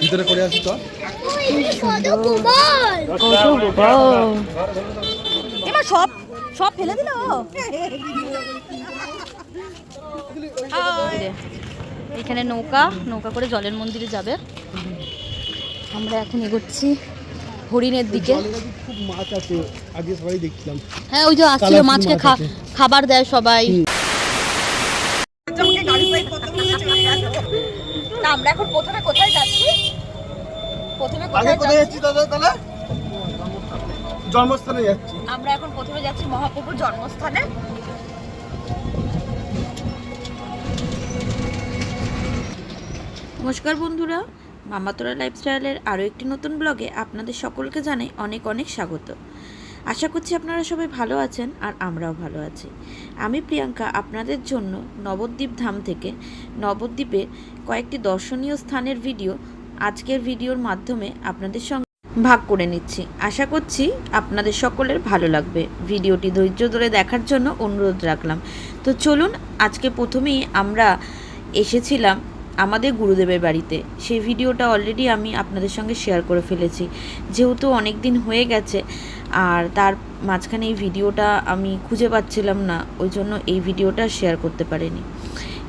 ভিতরে করে আসি তো? এবার সব সব ফেলে দিল? এখানে নৌকা নৌকা করে জলের মন্দিরে যাবে। আমরা এখন এগোচ্ছি হরিণের দিকে। খুব মাছ আছে আগে সবাই দেখছিলাম। হ্যাঁ ওই যে আসছিল মাছকে খা- খাবার দেয় সবাই। আমরা এখন আগে কোথায় যাচ্ছি দাদা তাহলে? জন্মস্থানে যাচ্ছি। আমরা এখন প্রথমে যাচ্ছি মহাপ্রভুর জন্মস্থানে। নমস্কার বন্ধুরা মামাতোরা লাইফস্টাইলের আরও একটি নতুন ব্লগে আপনাদের সকলকে জানাই অনেক অনেক স্বাগত। আশা করছি আপনারা সবাই ভালো আছেন আর আমরাও ভালো আছি। আমি প্রিয়াঙ্কা আপনাদের জন্য নবদ্বীপ ধাম থেকে নবদ্বীপের কয়েকটি দর্শনীয় স্থানের ভিডিও আজকের ভিডিওর মাধ্যমে আপনাদের সঙ্গে ভাগ করে নিচ্ছি। আশা করছি আপনাদের সকলের ভালো লাগবে। ভিডিওটি ধৈর্য ধরে দেখার জন্য অনুরোধ রাখলাম। তো চলুন, আজকে প্রথমেই আমরা এসেছিলাম আমাদের গুরুদেবের বাড়িতে। সেই ভিডিওটা অলরেডি আমি আপনাদের সঙ্গে শেয়ার করে ফেলেছি। যেহেতু অনেক দিন হয়ে গেছে, আর তার মাঝখানে এই ভিডিওটা আমি খুঁজে পাচ্ছিলাম না, ওই জন্য এই ভিডিওটা শেয়ার করতে পারিনি।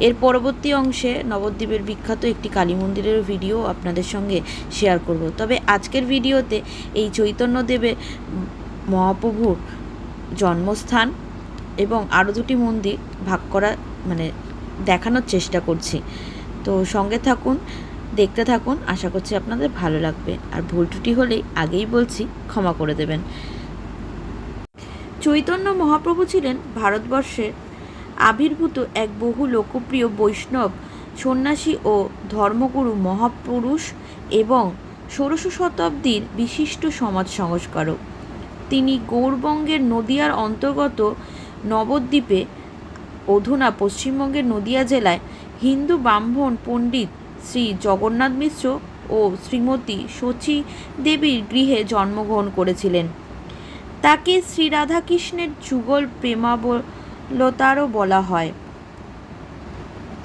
এর পরবর্তী অংশে নবদ্বীপের বিখ্যাত একটি কালী মন্দিরের ভিডিও আপনাদের সঙ্গে শেয়ার করব। তবে আজকের ভিডিওতে এই চৈতন্যদেবের মহাপ্রভুর জন্মস্থান এবং আরও দুটি মন্দির ভাগ করা মানে দেখানোর চেষ্টা করছি। তো সঙ্গে থাকুন, দেখতে থাকুন, আশা করছি আপনাদের ভালো লাগবে। আর ভুল ত্রুটি হলেই আগেই বলছি, ক্ষমা করে দেবেন। চৈতন্য মহাপ্রভু ছিলেন ভারতবর্ষের আবির্ভূত এক বহু লোকপ্রিয় বৈষ্ণব, সন্ন্যাসী ও ধর্মগুরু মহাপুরুষ এবং ষোড়শ শতাব্দীর বিশিষ্ট সমাজ সংস্কারক। তিনি গৌরবঙ্গের নদিয়ার অন্তর্গত নবদ্বীপে অধুনা পশ্চিমবঙ্গের নদিয়া জেলায় হিন্দু ব্রাহ্মণ পণ্ডিত শ্রী জগন্নাথ মিশ্র ও শ্রীমতী শচী দেবীর গৃহে জন্মগ্রহণ করেছিলেন। তাকে শ্রী রাধাকৃষ্ণের যুগল প্রেমাবলতারও বলা হয়।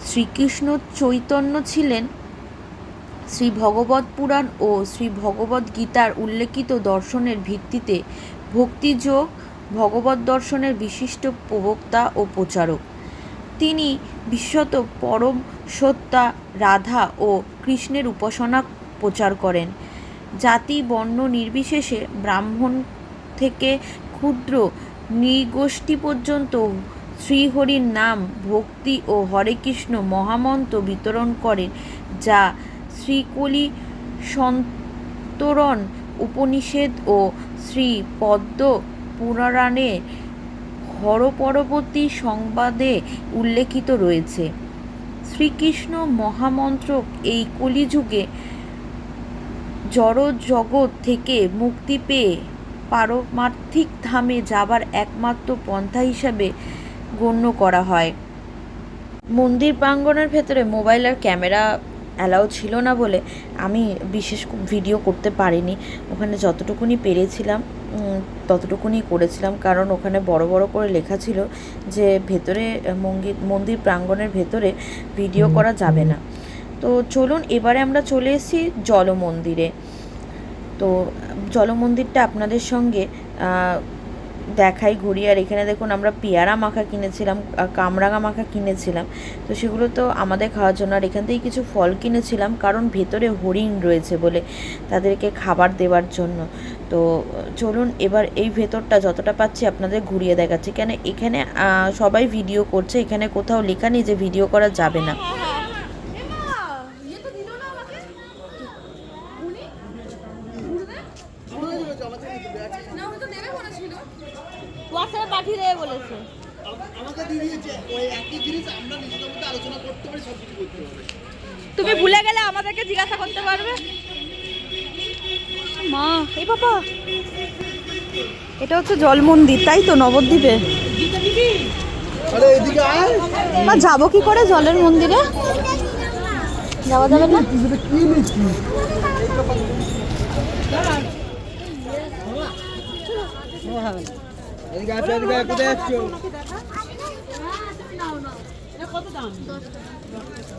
শ্রীকৃষ্ণ চৈতন্য ছিলেন। শ্রী ভগবত পুরাণ ও শ্রী ভগবত গীতার উল্লেখিত দর্শনের ভিত্তিতে ভক্তিযোগ, ভগবত দর্শনের বিশিষ্ট প্রবক্তা ও প্রচারক। তিনি বিশ্বত পরম সত্তা, রাধা ও কৃষ্ণের উপাসনা প্রচার করেন। জাতি বর্ণ নির্বিশেষে ব্রাহ্মণ থেকে ক্ষুদ্র নৃগোষ্ঠী পর্যন্ত শ্রীহরির নাম ভক্তি ও হরে কৃষ্ণ মহামন্ত্র বিতরণ করেন যা শ্রীকলি সন্তরণ উপনিষেদ ও শ্রী পদ্ম পুরাণে হরপরবর্তী সংবাদে উল্লেখিত রয়েছে। শ্রীকৃষ্ণ মহামন্ত্র এই কলিযুগে জড় জগৎ থেকে মুক্তি পেয়ে পারমার্থিক ধামে যাবার একমাত্র পন্থা হিসাবে গণ্য করা হয়। মন্দির প্রাঙ্গণের ভেতরে মোবাইল আর ক্যামেরা অ্যালাউ ছিল না বলে আমি বিশেষ ভিডিও করতে পারিনি। ওখানে যতটুকুনি পেরেছিলাম ততটুকুনি করেছিলাম। কারণ ওখানে বড় বড় করে লেখা ছিল যে ভেতরে মন্দির মন্দির প্রাঙ্গণের ভেতরে ভিডিও করা যাবে না। তো চলুন এবারে আমরা চলে এসেছি জল মন্দিরে তো জল মন্দিরটা আপনাদের সঙ্গে দেখাই ঘুরি আর এখানে দেখুন, আমরা পেয়ারা মাখা কিনেছিলাম কামরাঙা মাখা কিনেছিলাম। তো সেগুলো তো আমাদের খাওয়ার জন্য। আর এখান থেকে কিছু ফল কিনেছিলাম, কারণ ভেতরে হরিণ রয়েছে বলে তাদেরকে খাবার দেওয়ার জন্য। তো চলুন, এবার এই ভেতরটা যতটা পাচ্ছি আপনাদের ঘুরিয়ে দেখাচ্ছি। কেন, এখানে সবাই ভিডিও করছে, এখানে কোথাও লেখা নেই যে ভিডিও করা যাবে না হোয়াটসঅ্যাপে পাঠিয়ে দেবে বলেছে আমাকে দিয়ে দিয়েছে ওই একই জিনিস আমরা নিজেদের মধ্যে আলোচনা করতে পারি সব কিছু করতে পারি তুমি ভুলে গেলে আমাদেরকে জিজ্ঞাসা করতে পারবে মা এই বাবা। এটা হচ্ছে জল মন্দির তাই তো নবদ্বীপে? মা যাব কি করে জলের মন্দিরে? যাওয়া যাবে না?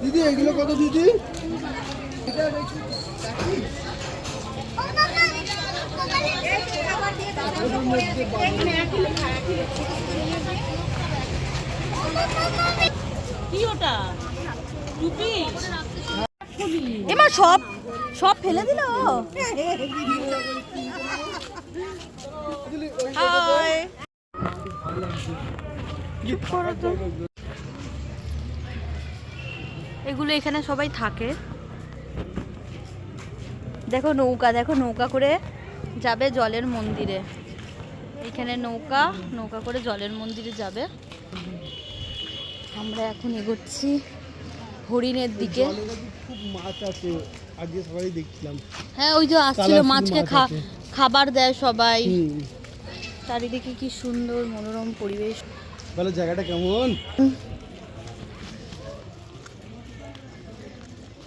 দিদি এগুলো কত দিদি? কি ওটা? টুপি? এমা সব সব ফেলে দিল? হাই এগুলো এখানে সবাই থাকে। দেখো নৌকা দেখো নৌকা করে যাবে জলের মন্দিরে। এখানে নৌকা নৌকা করে জলের মন্দিরে যাবে। আমরা এখন এগোচ্ছি হরিণের দিকে। খুব মাছ আছে সবাই দেখছিলাম হ্যাঁ ওই যে আসছিল মাছকে খাবার দেয় সবাই। চারিদিকে কি সুন্দর মনোরম পরিবেশ। বলো জায়গাটা কেমন?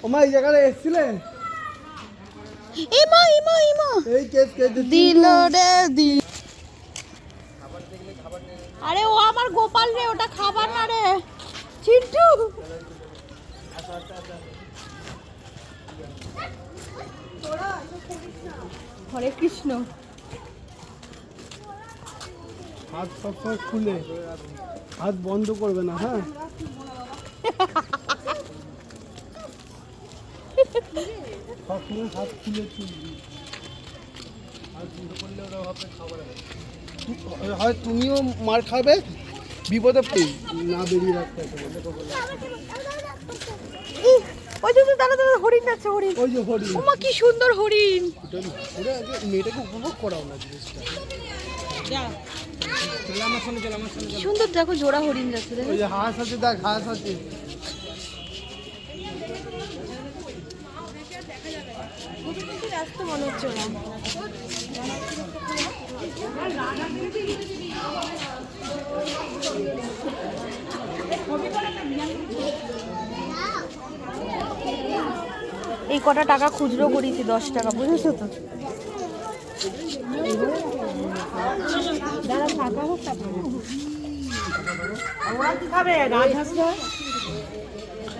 ওমা এই জায়গাটা এসেছিলে? এমা এমা এমা এই কেস কেস দিল রে দি আরে ও আমার গোপাল রে ওটা খাবার না রে। চিন্টু হরে কৃষ্ণ। হাত সবসময় খুলে। হাত বন্ধ করবে না হ্যাঁ? হাত খুলে চলবি হাত বন্ধ করলে ওরা ভাববে খাবার হয় তুমিও মার খাবে বিপদে পড়ি না বেরিয়ে রাখতে ওই যে ওই যে দাঁড়া দাঁড়া হরিণ যাচ্ছে হরিণ। ওই যে হরি ওমা কি সুন্দর হরিণ। ওরা মেয়েটাকে উপভোগ করাও না জিনিসটা। কি সুন্দর দেখো জোড়া হরিণ যাচ্ছে দেখো। ওই যে হাঁস আছে দেখ হাঁস আছে। মনে হচ্ছে এই কটা টাকা খুচরো করেছি দশ টাকা বুঝেছ তো?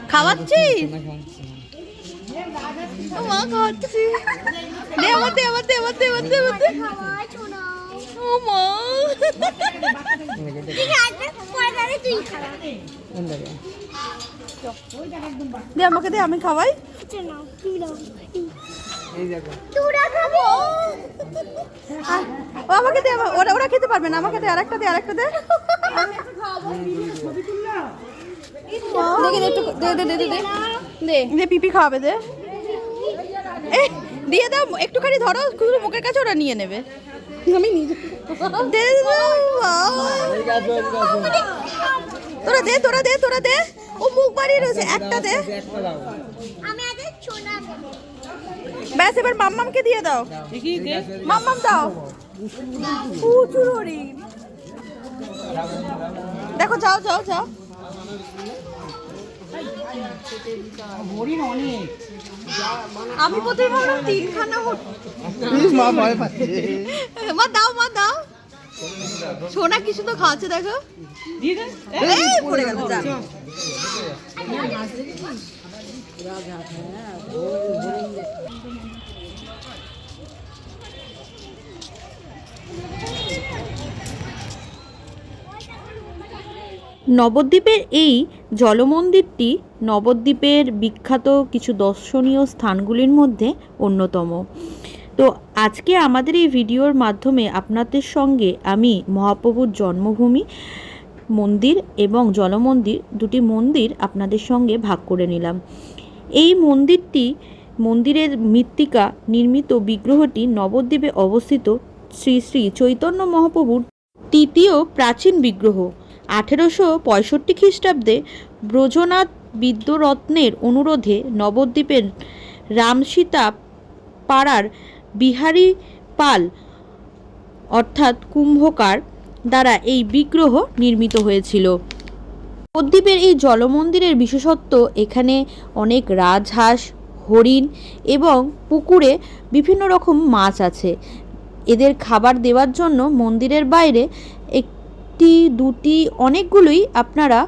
খাওয়াচ্ছিস? ও মা খাওয়াচ্ছি দে আমার দে আমার দে আমার দে আমার দে আমার দে ও মা দে আমাকে দে আমি খাওয়াই আমাকে দে ওরা ওরা খেতে পারবে না আমাকে দে আরেকটা দে। আরেকটা দে দেখে দে একটু দে দে দে। দে। দে পিপি খাওয়াবে দে। দিয়ে দাও একটুখানি ধরো শুধু মুখের কাছে ওরা নিয়ে নেবে। আমি নিজে দে দে, দে, বাবা। তোরা দে তোরা দে তোরা দে। ও মুখ বাড়িয়ে রয়েছে একটা দে। ব্যাস এবার মাম্মামকে দিয়ে দাও। মাম্মাম দাও। প্রচুর হরিণ। দেখো যাও যাও যাও। আমি প্রথমে ভাবলাম তিনখানা মা ভয় পাচ্ছে। মা দাও মা দাও। সোনা কিছু তো খাওয়াচ্ছে দেখো। পড়ে গেল যা। নবদ্বীপের এই জলমন্দিরটি নবদ্বীপের বিখ্যাত কিছু দর্শনীয় স্থানগুলির মধ্যে অন্যতম। তো আজকে আমাদের এই ভিডিওর মাধ্যমে আপনাদের সঙ্গে আমি মহাপ্রভুর জন্মভূমি, মন্দির এবং জলমন্দির দুটি মন্দির আপনাদের সঙ্গে ভাগ করে নিলাম। এই মন্দিরটি, মন্দিরের মৃত্তিকা নির্মিত বিগ্রহটি নবদ্বীপে অবস্থিত শ্রী শ্রী চৈতন্য মহাপ্রভুর তৃতীয় প্রাচীন বিগ্রহ। আঠেরোশো পঁয়ষট্টি খ্রিস্টাব্দে ব্রজনাথ বিদ্যরত্নের অনুরোধে নবদ্বীপের রামসীতা পাড়ার বিহারী পাল অর্থাৎ কুম্ভকার দ্বারা এই বিগ্রহ নির্মিত হয়েছিল। নবদ্বীপের এই জলমন্দিরের বিশেষত্ব এখানে অনেক রাজহাঁস, হরিণ এবং পুকুরে বিভিন্ন রকম মাছ আছে। এদের খাবার দেওয়ার জন্য মন্দিরের বাইরে একটি, দুটি, অনেকগুলোই আপনারা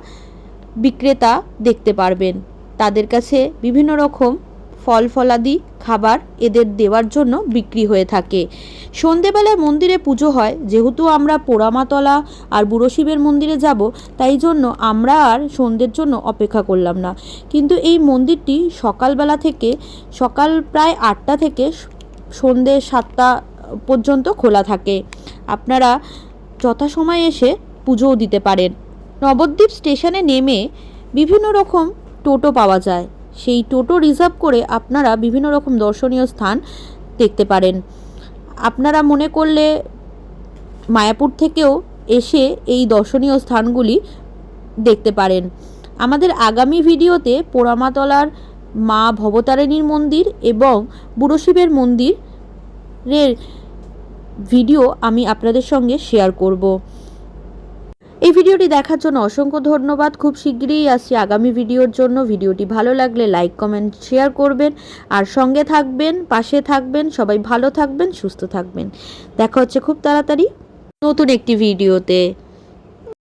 বিক্রেতা দেখতে পারবেন। তাদের কাছে বিভিন্ন রকম ফল ফলাদি, খাবার এদের দেওয়ার জন্য বিক্রি হয়ে থাকে। সন্ধেবেলায় মন্দিরে পুজো হয়। যেহেতু আমরা পোড়ামাতলা আর বুড়ো শিবের মন্দিরে যাব, তাই জন্য আমরা আর সন্ধ্যের জন্য অপেক্ষা করলাম না। কিন্তু এই মন্দিরটি সকালবেলা থেকে, সকাল প্রায় আটটা থেকে সন্ধে সাতটা পর্যন্ত খোলা থাকে। আপনারা যথাসময়ে এসে পুজোও দিতে পারেন। নবদ্বীপ স্টেশনে নেমে বিভিন্ন রকম টোটো পাওয়া যায়। সেই টোটো রিজার্ভ করে আপনারা বিভিন্ন রকম দর্শনীয় স্থান দেখতে পারেন। আপনারা মনে করলে মায়াপুর থেকেও এসে এই দর্শনীয় স্থানগুলি দেখতে পারেন। আমাদের আগামী ভিডিওতে পোড়ামাতলার মা ভবতারিণীর মন্দির এবং বুড়ো শিবের মন্দিরের ভিডিও আমি আপনাদের সঙ্গে শেয়ার করব। এই ভিডিওটি দেখার জন্য অসংখ্য ধন্যবাদ। খুব শীঘ্রই আসছি আগামী ভিডিওর জন্য। ভিডিওটি ভালো লাগলে লাইক কমেন্ট শেয়ার করবেন। আর সঙ্গে থাকবেন, পাশে থাকবেন, সবাই ভালো থাকবেন, সুস্থ থাকবেন। দেখা হচ্ছে খুব তাড়াতাড়ি নতুন একটি ভিডিওতে।